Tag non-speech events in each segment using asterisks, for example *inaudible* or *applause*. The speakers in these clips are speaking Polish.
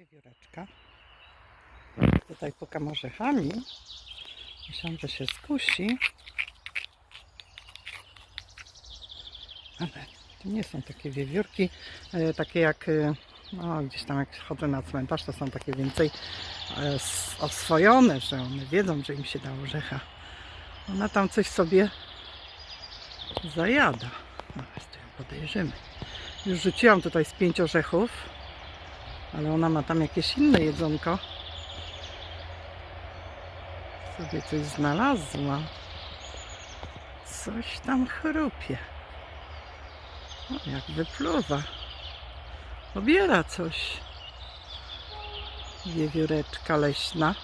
Wiewióreczka. Tutaj pukam orzechami. Myślałam, że się skusi. Ale to nie są takie wiewiórki, e, takie jak e, no, gdzieś tam jak chodzę na cmentarz, to są takie więcej e, oswojone, że one wiedzą, że im się da orzecha. Ona tam coś sobie zajada. No, to ją podejrzymy. Już rzuciłam tutaj z pięć orzechów, ale ona ma tam jakieś inne jedzonko. Sobie coś znalazła. Coś tam chrupie. O, jak wypluwa. Pobiera coś. Wiewióreczka leśna.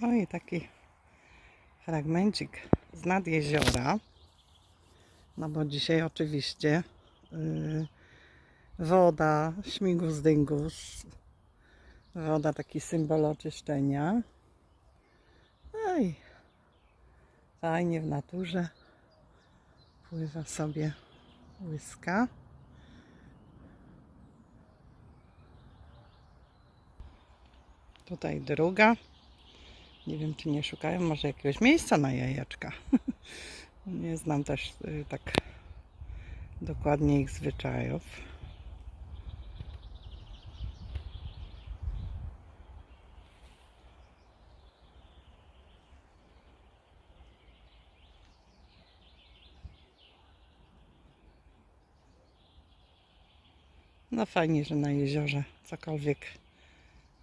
No i taki fragmencik z nad jeziora. No bo dzisiaj oczywiście yy, woda, śmigus dyngus, woda taki symbol oczyszczenia. No i fajnie w naturze pływa sobie łyska. Tutaj druga. Nie wiem, czy nie szukają może jakiegoś miejsca na jajeczka. *laughs* nie znam też y, tak dokładnie ich zwyczajów. No fajnie, że na jeziorze cokolwiek,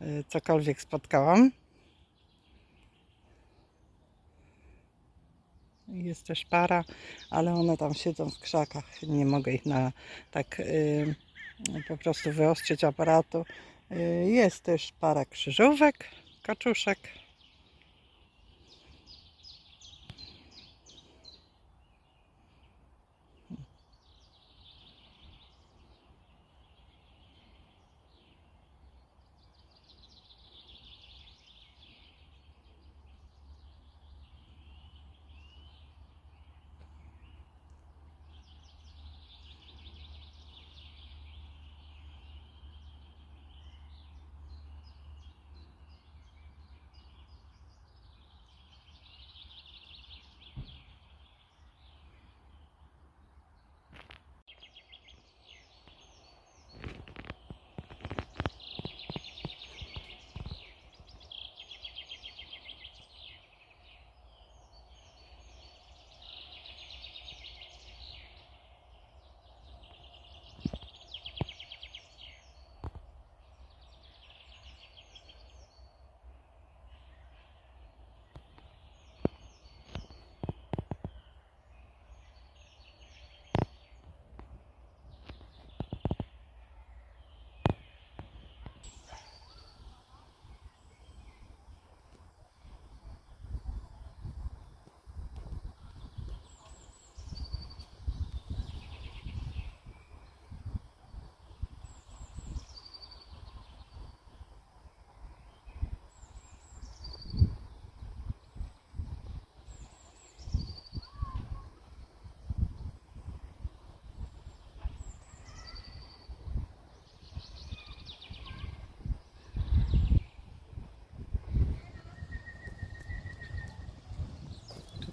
y, cokolwiek spotkałam. Jest też para, ale one tam siedzą w krzakach. Nie mogę ich na tak y, po prostu wyostrzyć aparatu. Y, jest też para krzyżówek, kaczuszek.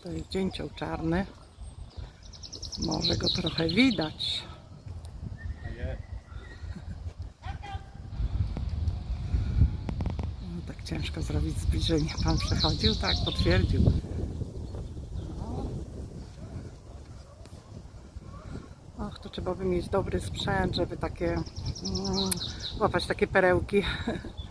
Tutaj jest dzięcioł czarny. Może go trochę widać. No, tak ciężko zrobić zbliżenie. Pan przechodził? Tak, potwierdził. Och, to trzeba by mieć dobry sprzęt, żeby takie mm, łapać takie perełki. *laughs*